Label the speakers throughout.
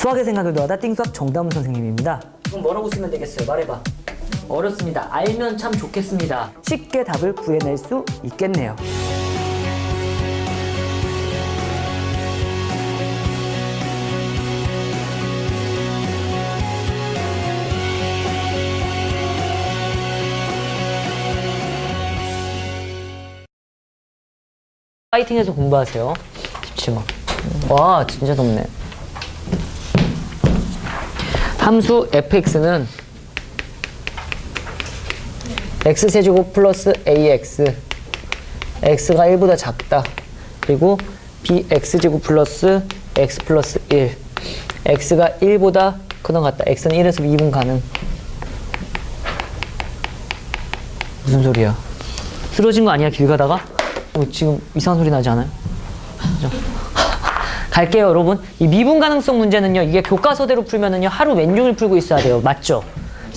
Speaker 1: 수학의 생각을 더하다 띵수학 정다운 선생님입니다. 그럼 뭐라고 쓰면 되겠어요? 말해봐. 어렵습니다. 알면 참 좋겠습니다. 쉽게 답을 구해낼 수 있겠네요. 파이팅해서 공부하세요. 17번. 와, 진짜 덥네. 함수 fx는 x세제곱 플러스 ax x가 1보다 작다. 그리고 bx제곱 플러스 x 플러스 1 x가 1보다 크던 같다. x는 1에서 2분 가능. 무슨 소리야? 쓰러진 거 아니야 길 가다가? 어, 지금 이상한 소리 나지 않아요? 그죠? 갈게요 여러분 이 미분 가능성 문제는요 이게 교과서대로 풀면은요 하루 왼종일 풀고 있어야 돼요 맞죠?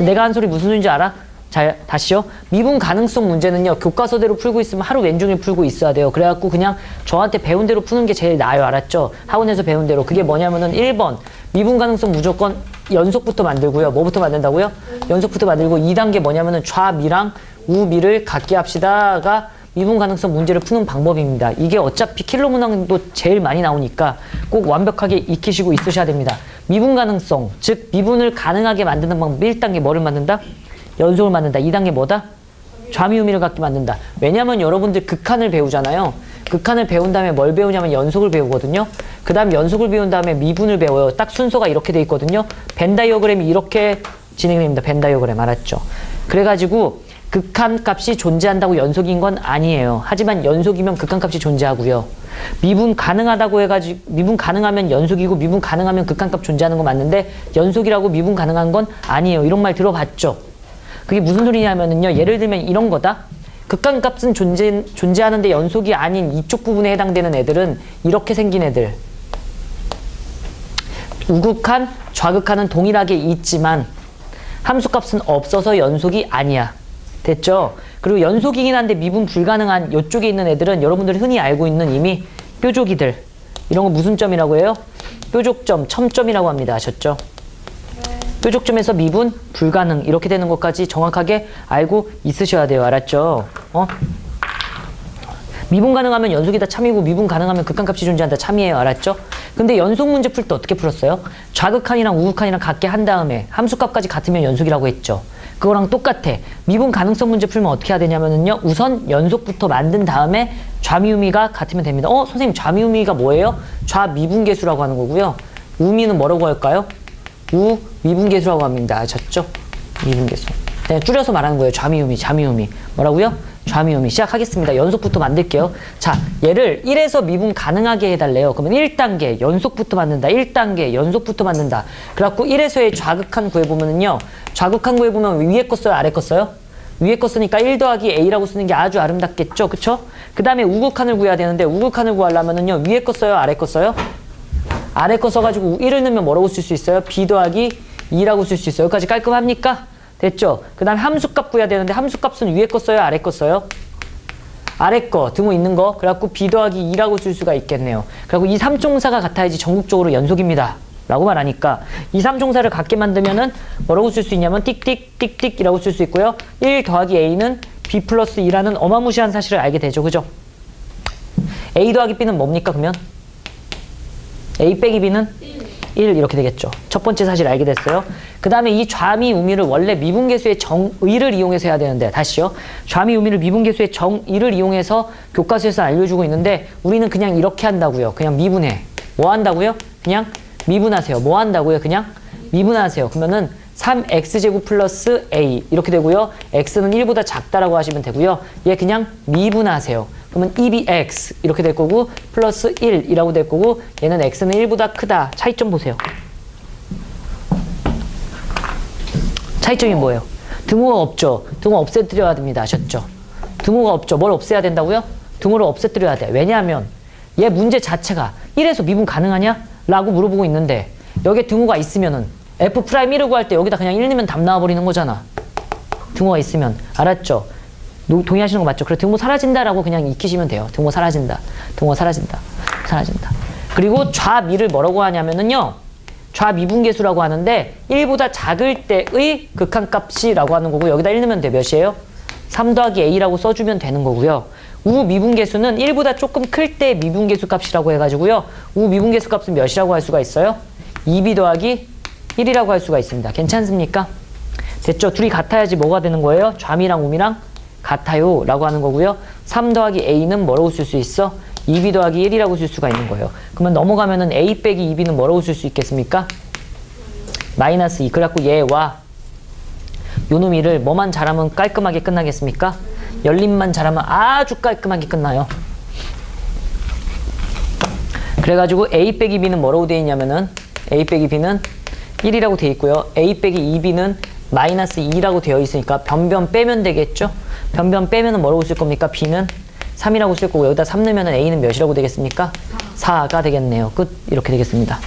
Speaker 1: 내가 한 소리 무슨 소리인지 알아? 잘 다시요 미분 가능성 문제는요 교과서대로 풀고 있으면 하루 왼종일 풀고 있어야 돼요 그래갖고 그냥 저한테 배운 대로 푸는 게 제일 나아요 알았죠? 학원에서 배운 대로 그게 뭐냐면은 1번 미분 가능성 무조건 연속부터 만들고요 뭐부터 만든다고요? 연속부터 만들고 2단계 뭐냐면은 좌미랑 우미를 같게 합시다가 미분 가능성 문제를 푸는 방법입니다. 이게 어차피 킬로 문항도 제일 많이 나오니까 꼭 완벽하게 익히시고 있으셔야 됩니다. 미분 가능성, 즉 미분을 가능하게 만드는 방법 1단계 뭐를 만든다? 연속을 만든다. 2단계 뭐다? 좌미우미를 갖게 만든다. 왜냐면 여러분들 극한을 배우잖아요. 극한을 배운 다음에 뭘 배우냐면 연속을 배우거든요. 그 다음 연속을 배운 다음에 미분을 배워요. 딱 순서가 이렇게 돼 있거든요. 벤 다이어그램이 이렇게 진행됩니다. 벤 다이어그램 알았죠? 그래가지고 극한 값이 존재한다고 연속인 건 아니에요. 하지만 연속이면 극한 값이 존재하고요. 미분 가능하다고 해가지고 미분 가능하면 연속이고 미분 가능하면 극한 값 존재하는 건 맞는데 연속이라고 미분 가능한 건 아니에요. 이런 말 들어봤죠? 그게 무슨 소리냐면은요. 예를 들면 이런 거다. 극한 값은 존재, 존재하는데 연속이 아닌 이쪽 부분에 해당되는 애들은 이렇게 생긴 애들. 우극한, 좌극한은 동일하게 있지만 함수값은 없어서 연속이 아니야. 됐죠? 그리고 연속이긴 한데 미분 불가능한 이쪽에 있는 애들은 여러분들이 흔히 알고 있는 이미 뾰족이들. 이런 거 무슨 점이라고 해요? 뾰족점, 첨점이라고 합니다. 아셨죠? 뾰족점에서 미분 불가능 이렇게 되는 것까지 정확하게 알고 있으셔야 돼요. 알았죠? 어? 미분 가능하면 연속이 다 참이고 미분 가능하면 극한값이 존재한다 참이에요. 알았죠? 근데 연속 문제 풀 때 어떻게 풀었어요? 좌극한이랑 우극한이랑 같게 한 다음에 함수값까지 같으면 연속이라고 했죠. 그거랑 똑같아. 미분 가능성 문제 풀면 어떻게 해야 되냐면은요. 우선 연속부터 만든 다음에 좌미우미가 같으면 됩니다. 어, 선생님 좌미우미가 뭐예요? 좌미분계수라고 하는 거고요. 우미는 뭐라고 할까요? 우 미분계수라고 합니다. 아셨죠? 미분계수. 네, 줄여서 말하는 거예요. 좌미우미, 좌미우미. 뭐라고요? 좌미우미. 시작하겠습니다. 연속부터 만들게요. 자, 얘를 1에서 미분 가능하게 해달래요. 그러면 1단계, 연속부터 만든다. 1단계, 연속부터 만든다. 그래갖고 1에서의 좌극한 구해보면은요. 좌극한 구해보면 위에 거 써요? 아래 거 써요? 위에 거 쓰니까 1 더하기 A라고 쓰는 게 아주 아름답겠죠? 그쵸? 그 다음에 우극한을 구해야 되는데 우극한을 구하려면은요. 위에 거 써요? 아래 거 써요? 아래 거 써가지고 1을 넣으면 뭐라고 쓸 수 있어요? B 더하기 2라고 쓸 수 있어요. 여기까지 깔끔합니까? 됐죠? 그 다음에 함수값 구해야 되는데 함수값은 위에 거 써요? 아래 거 써요? 아래 거, 등호 있는 거. 그래갖고 B 더하기 2라고 쓸 수가 있겠네요. 그리고 이 삼총사가 같아야지 전국적으로 연속입니다. 라고 말하니까 이 삼총사를 같게 만들면은 뭐라고 쓸 수 있냐면 띡띡 띡띡 이라고 쓸 수 있고요. 1 더하기 A는 B 플러스 2라는 어마무시한 사실을 알게 되죠. 그죠? A 더하기 B는 뭡니까 그러면? A 빼기 B는 1 이렇게 되겠죠. 첫 번째 사실 알게 됐어요. 그 다음에 이 좌미 우미를 원래 미분계수의 정의를 이용해서 해야 되는데 다시요. 좌미 우미를 미분계수의 정의를 이용해서 교과서에서 알려주고 있는데 우리는 그냥 이렇게 한다고요. 그냥 미분해. 뭐 한다고요? 그냥 미분하세요. 뭐 한다고요? 그냥 미분하세요. 그러면은 3x제곱 플러스 a 이렇게 되고요. x는 1보다 작다라고 하시면 되고요. 얘 그냥 미분하세요. 그러면 2bx 이렇게 될 거고 플러스 1이라고 될 거고 얘는 x는 1보다 크다. 차이점 보세요. 차이점이 뭐예요? 등호가 없죠. 등호 없애드려야 됩니다. 아셨죠? 등호가 없죠. 뭘 없애야 된다고요? 등호를 없애드려야 돼. 왜냐하면 얘 문제 자체가 1에서 미분 가능하냐? 라고 물어보고 있는데 여기에 등호가 있으면은 f 프라임 1을 구할 때 여기다 그냥 1 넣으면 답 나와버리는 거잖아. 등호가 있으면. 알았죠? 노- 동의하시는 거 맞죠? 그래 등호 사라진다라고 그냥 익히시면 돼요. 등호 사라진다. 등호 사라진다. 사라진다. 그리고 좌미를 뭐라고 하냐면은요. 좌미분계수라고 하는데 1보다 작을 때의 극한값이라고 하는 거고 여기다 1 넣으면 돼 몇이에요? 3 더하기 a라고 써주면 되는 거고요. 우미분계수는 1보다 조금 클 때 미분계수 값이라고 해가지고요. 우미분계수 값은 몇이라고 할 수가 있어요? 2b 더하기 1이라고 할 수가 있습니다. 괜찮습니까? 됐죠? 둘이 같아야지 뭐가 되는 거예요? 좌미랑 우미랑 같아요 라고 하는 거고요. 3 더하기 a는 뭐라고 쓸 수 있어? 2b 더하기 1이라고 쓸 수가 있는 거예요. 그러면 넘어가면은 a 빼기 2b는 뭐라고 쓸 수 있겠습니까? 마이너스 2. 그래갖고 얘와 요놈이를 뭐만 잘하면 깔끔하게 끝나겠습니까? 열림만 잘하면 아주 깔끔하게 끝나요. 그래가지고 a 빼기 b는 뭐라고 되어 있냐면은 a 빼기 b는 1이라고 되어 있고요. a 빼기 2b는 마이너스 2라고 되어 있으니까 변변 빼면 되겠죠? 변변 빼면 은 뭐라고 쓸 겁니까? b는 3이라고 쓸 거고 여기다 3 넣으면 a는 몇이라고 되겠습니까? 4 가 되겠네요. 끝 이렇게 되겠습니다.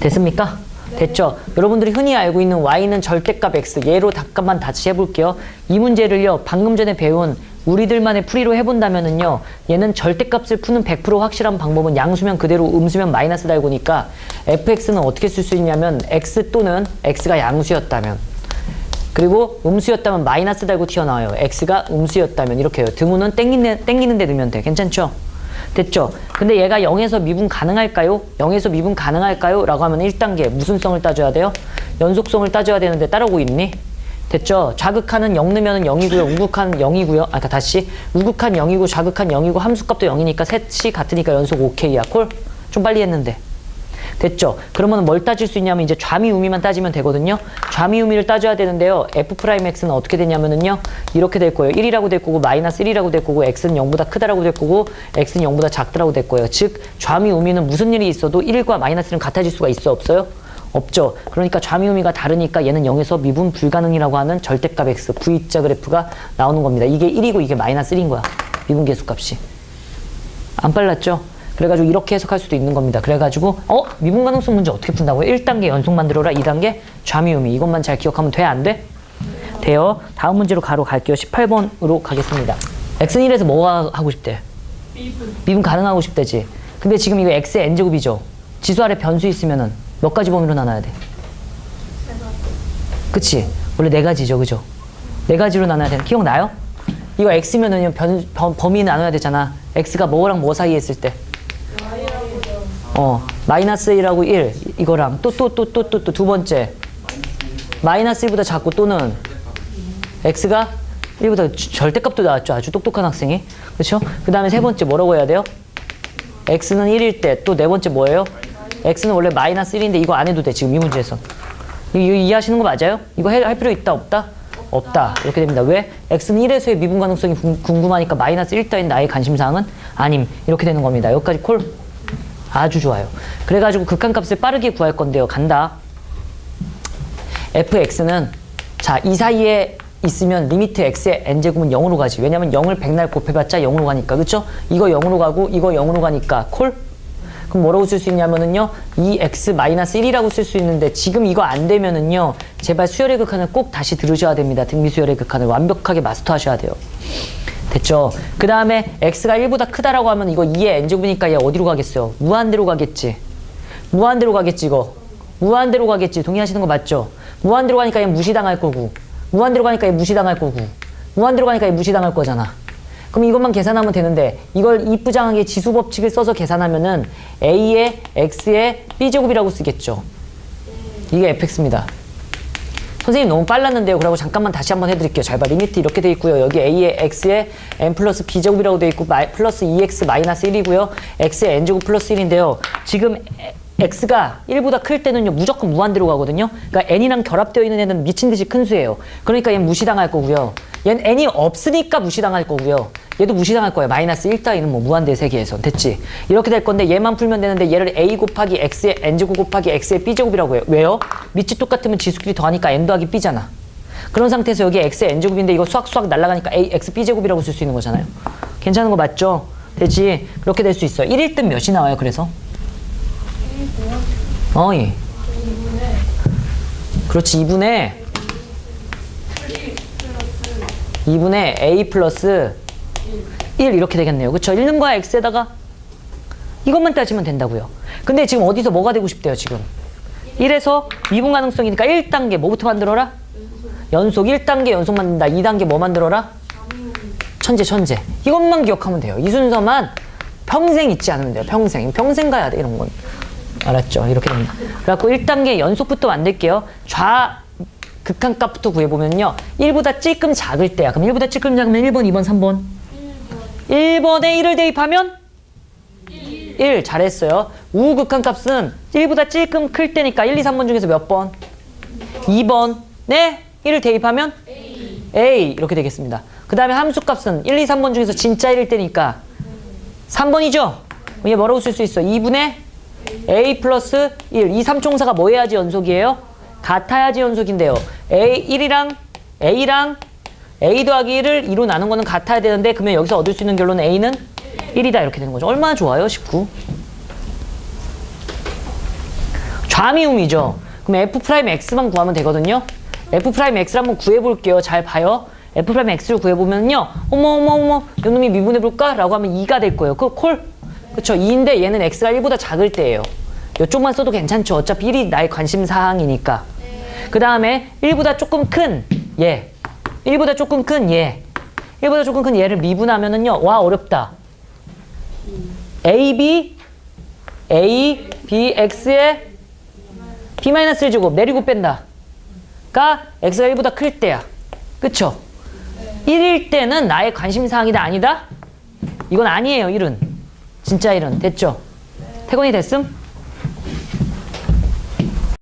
Speaker 1: 됐습니까? 됐죠? 여러분들이 흔히 알고 있는 y는 절대값 x 얘로 잠깐만 다시 해볼게요. 이 문제를요 방금 전에 배운 우리들만의 풀이로 해본다면은요 얘는 절대값을 푸는 100% 확실한 방법은 양수면 그대로 음수면 마이너스 달고니까 fx는 어떻게 쓸 수 있냐면 x 또는 x가 양수였다면 그리고 음수였다면 마이너스 달고 튀어나와요. x가 음수였다면 이렇게 해요. 등호는 땡기는, 땡기는 데 넣으면 돼. 괜찮죠? 됐죠? 근데 얘가 0에서 미분 가능할까요? 0에서 미분 가능할까요? 라고 하면 1단계 무슨 성을 따져야 돼요? 연속성을 따져야 되는데 따라오고 있니? 됐죠? 좌극한은 0 넣으면 0이고요. 우극한은 0이고요. 아까 다시 우극한 0이고 좌극한 0이고 함수값도 0이니까 셋이 같으니까 연속 오케이야. 콜? 좀 빨리 했는데. 됐죠? 그러면 뭘 따질 수 있냐면 이제 좌미우미만 따지면 되거든요. 좌미우미를 따져야 되는데요. f'x는 어떻게 되냐면은요. 이렇게 될 거예요. 1이라고 될 거고 마이너스 1이라고 될 거고 x는 0보다 크다라고 될 거고 x는 0보다 작다라고 될 거예요. 즉 좌미우미는 무슨 일이 있어도 1과 마이너스는 같아질 수가 있어 없어요? 없죠. 그러니까 좌미우미가 다르니까 얘는 0에서 미분 불가능이라고 하는 절대값 x V자 그래프가 나오는 겁니다. 이게 1이고 이게 마이너스 1인 거야. 미분 계수값이. 안 빨랐죠? 그래가지고 이렇게 해석할 수도 있는 겁니다. 그래가지고 어? 미분 가능성 문제 어떻게 푼다고요? 1단계 연속 만들어라. 2단계 좌미우미. 이것만 잘 기억하면 돼? 안 돼? 돼요. 다음 문제로 가로 갈게요. 18번으로 가겠습니다. x는 1에서 뭐가 하고 싶대? 미분 가능하고 싶대지. 근데 지금 이거 x의 n제곱이죠. 지수 아래 변수 있으면은 몇 가지 범위로 나눠야 돼? 그치? 원래 네 가지죠. 그죠? 네 가지로 나눠야 돼. 기억나요? 이거 범, 범위 나눠야 되잖아. x가 뭐랑 뭐 사이에 있을 때? 어, 마이너스 1하고 1, 이거랑 또, 또, 또, 또, 또, 또 두 번째. 마이너스 1보다 작고 또는 x가 1보다 절대값도 나왔죠. 아주 똑똑한 학생이. 그렇죠? 그 다음에 세 번째 뭐라고 해야 돼요? x는 1일 때 또 네 번째 뭐예요? x는 원래 마이너스 1인데 이거 안 해도 돼. 지금 이 문제에서. 이거, 이해하시는 거 맞아요? 이거 해- 할 필요 있다 없다? 없다. 이렇게 됩니다. 왜? x는 1에서의 미분 가능성이 궁- 궁금하니까 마이너스 1 따윈 나의 관심사항은 아님. 이렇게 되는 겁니다. 여기까지 콜? 아주 좋아요. 그래가지고 극한값을 빠르게 구할 건데요. 간다. fx는 자, 이 사이에 있으면 리미트 x의 n제곱은 0으로 가지. 왜냐면 0을 백날 곱해봤자 0으로 가니까. 그쵸? 이거 0으로 가고 이거 0으로 가니까 콜? 그럼 뭐라고 쓸 수 있냐면은요. 이 x 마이너스 1이라고 쓸 수 있는데 지금 이거 안 되면은요. 제발 수열의 극한을 꼭 다시 들으셔야 됩니다. 등비 수열의 극한을 완벽하게 마스터하셔야 돼요. 됐죠? 그 다음에 x가 1보다 크다라고 하면 이거 2의 n제곱이니까 얘 어디로 가겠어요? 무한대로 가겠지. 무한대로 가겠지 이거. 무한대로 가겠지. 동의하시는 거 맞죠? 무한대로 가니까 얘 무시당할 거고. 무한대로 가니까 얘 무시당할 거고. 무한대로 가니까 얘 무시당할 거잖아. 그럼 이것만 계산하면 되는데 이걸 이쁘장하게 지수 법칙을 써서 계산하면은 a의 x의 b제곱이라고 쓰겠죠. 이게 fx입니다. 선생님 너무 빨랐는데요. 그러고 잠깐만 다시 한번 해드릴게요. 잘 봐. 리미트 이렇게 돼 있고요. 여기 a의 x의 n 플러스 b제곱이라고 돼 있고 마이, 플러스 2x 마이너스 1이고요. x의 n제곱 플러스 1인데요. 지금 에- x가 1보다 클 때는요. 무조건 무한대로 가거든요. 그러니까 n이랑 결합되어 있는 애는 미친 듯이 큰 수예요. 그러니까 얘는 무시당할 거고요. 얘는 n이 없으니까 무시당할 거고요. 얘도 무시당할 거예요. 마이너스 1 따위는 뭐 무한대 세계에서. 됐지? 이렇게 될 건데 얘만 풀면 되는데 얘를 a 곱하기 x의 n제곱 곱하기 x의 b제곱이라고 해요. 왜요? 밑이 똑같으면 지수끼리 더하니까 n 더하기 b잖아. 그런 상태에서 여기 x의 n제곱인데 이거 수학수학 날아가니까 a, x b제곱이라고 쓸 수 있는 거잖아요. 괜찮은 거 맞죠? 되지? 그렇게 될 수 있어. 1일 땐 몇이 나와요, 그래서? 어, 예. 그렇지, 2분의 2분의 a 플러스 1 이렇게 되겠네요. 1는 거야, x에다가 이것만 따지면 된다고요. 근데 지금 어디서 뭐가 되고 싶대요, 지금? 1에서 미분 가능성이니까 1단계 뭐부터 만들어라? 연속 1단계 연속 만든다. 2단계 뭐 만들어라? 천재 천재. 이것만 기억하면 돼요. 이 순서만 평생 잊지 않으면 돼요. 평생. 평생 가야 돼 이런 건. 알았죠? 이렇게 됩니다. 그래갖고 1단계 연속부터 만들게요. 좌 극한값부터 구해보면요. 1보다 찔끔 작을 때야. 그럼 1보다 찔끔 작으면 1번, 2번, 3번. 1번 에 1을 대입하면 1. 잘했어요. 우 극한값은 1보다 찔끔 클 때니까 1, 2, 3번 중에서 몇 번? 2번. 네? 1을 대입하면 A. 이렇게 되겠습니다. 그 다음에 함수값은 1, 2, 3번 중에서 진짜 1일 때니까 3번이죠? 얘 뭐라고 쓸 수 있어? 2분의 A 플러스 1. 이 3총사가 뭐 해야지 연속이에요? 같아야지 연속인데요. A 1이랑 A랑 A 더하기 1을 2로 나눈 거는 같아야 되는데 그러면 여기서 얻을 수 있는 결론은 A는 1이다 이렇게 되는 거죠. 얼마나 좋아요? 19. 좌미움이죠. 그럼 F 프라임 X만 구하면 되거든요. F 프라임 X를 한번 구해볼게요. 잘 봐요. F 프라임 X를 구해보면요. 어머 어머 어머 요놈이 미분해볼까? 라고 하면 2가 될 거예요. 그 콜? 그쵸. 2인데 얘는 X가 1보다 작을 때예요. 이쪽만 써도 괜찮죠. 어차피 1이 나의 관심 사항이니까. 그 다음에 1보다 조금 큰 얘. 1보다 조금 큰 얘. 1보다 조금 큰 얘를 미분하면은요. 와 어렵다. A, B, A, B, X에 B-1 제곱 내리고 뺀다. 가 X가 1보다 클 때야. 그쵸? 1일 때는 나의 관심사항이다 아니다? 이건 아니에요 1은. 진짜 1은. 됐죠? 태권이 됐음?